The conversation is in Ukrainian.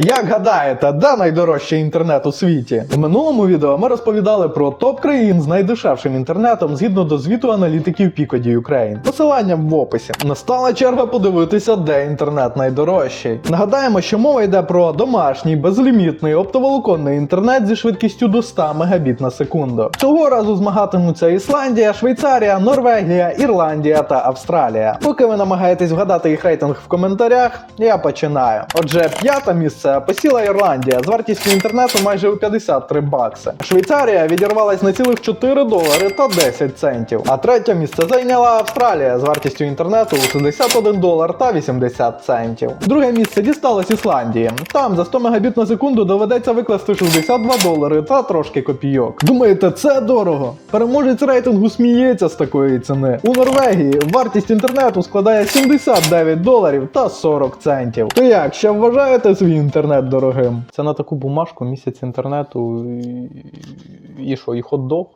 Як гадаєте, де найдорожчий інтернет у світі? У минулому відео ми розповідали про топ країн з найдешевшим інтернетом згідно до звіту аналітиків Peabody Ukraine. Посилання в описі. Настала черга подивитися, де інтернет найдорожчий. Нагадаємо, що мова йде про домашній безлімітний оптоволоконний інтернет зі швидкістю до 100 Мбіт на секунду. Цього разу змагатимуться Ісландія, Швейцарія, Норвегія, Ірландія та Австралія. Поки ви намагаєтесь вгадати їх рейтинг в коментарях, я починаю. Отже, п'яте місце посіла Ірландія з вартістю інтернету майже у 53 бакси. Швейцарія відірвалась на цілих 4 долари та 10 центів. А третє місце зайняла Австралія з вартістю інтернету у 61 долар та 80 центів. Друге місце дісталось Ісландії. Там за 100 мегабіт на секунду доведеться викласти 62 долари та трошки копійок. Думаєте, це дорого? Переможець рейтингу сміється з такої ціни. У Норвегії вартість інтернету складає 79 доларів та 40 центів. То як, ще вважаєте свій інтернет дорогим? Це на таку бумажку місяць інтернету і, і що, і хот-дог?